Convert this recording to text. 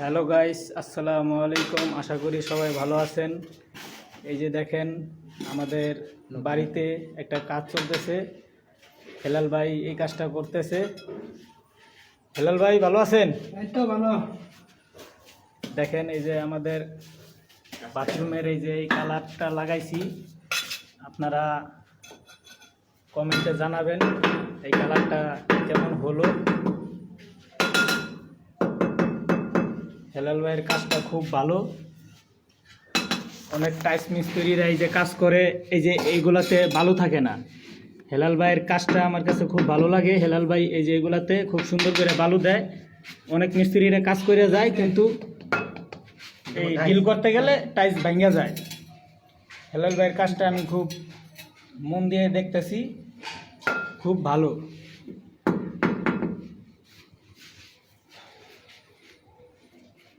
Hello guys আসসালামু আলাইকুম। আশা করি সবাই ভালো আছেন। এই যে দেখেন আমাদের বাড়িতে একটা কাজ চলতেছে। হেলাল ভাই এই কাজটা করতেছে। হেলাল ভাই ভালো আছেন? তো ভালো। দেখেন এই যে আমাদের বাথরুমের এই যে এই কালারটা লাগাইছি। আপনারা কমেন্টে জানাবেন এই কালারটা কেমন হলো। হেলাল ভাইয়ের কাজটা খুব ভালো। অনেক টাইস মিস্ত্রিরা এই যে কাজ করে এই যে এইগুলাতে ভালো থাকে না। হেলাল ভাইয়ের কাজটা আমার কাছে খুব ভালো লাগে। হেলাল ভাই এই যে এগুলাতে খুব সুন্দর করে বালু দেয়। অনেক মিস্ত্রিরা কাজ করে যায় কিন্তু এই ডিল করতে গেলে টাইস ভাঙ্গা যায়। হেলাল ভাইয়ের কাজটা আমি খুব মন দিয়ে দেখতেছি। খুব ভালো।